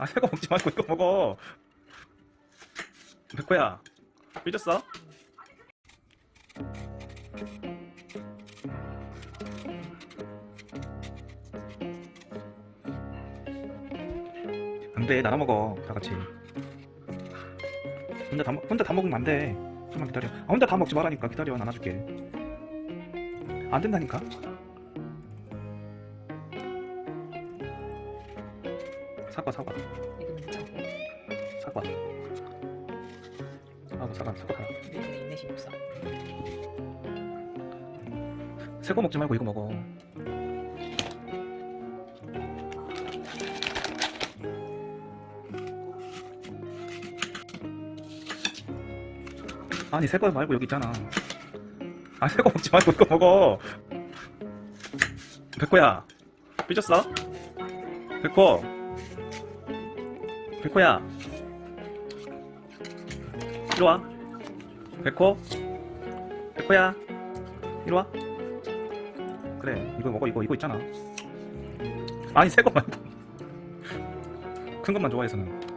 아 새거 먹지 말고 이거 먹어. 백호야 삐졌어? 안돼 나눠 먹어 다 같이. 혼자 다, 먹- 혼자 다 먹으면 안돼. 좀만 기다려. 아, 혼자 다 먹지 말라니까. 기다려 나눠줄게. 안 된다니까 사과 사과. 이거는 괜찮고 사과. 사과 사과 사과. 사과 이거는 인내심 없어. 새거 먹지 말고 이거 먹어. 아니 새거 말고 여기 있잖아. 아 새거 먹지 말고 이거 먹어. 백호야 삐졌어? 백호 백호야. 이리 와. 백호. 백호야. 이리 와. 그래 이거 먹어. 이거 이거 있잖아. 아니 새거 말고 큰 것만 좋아해서는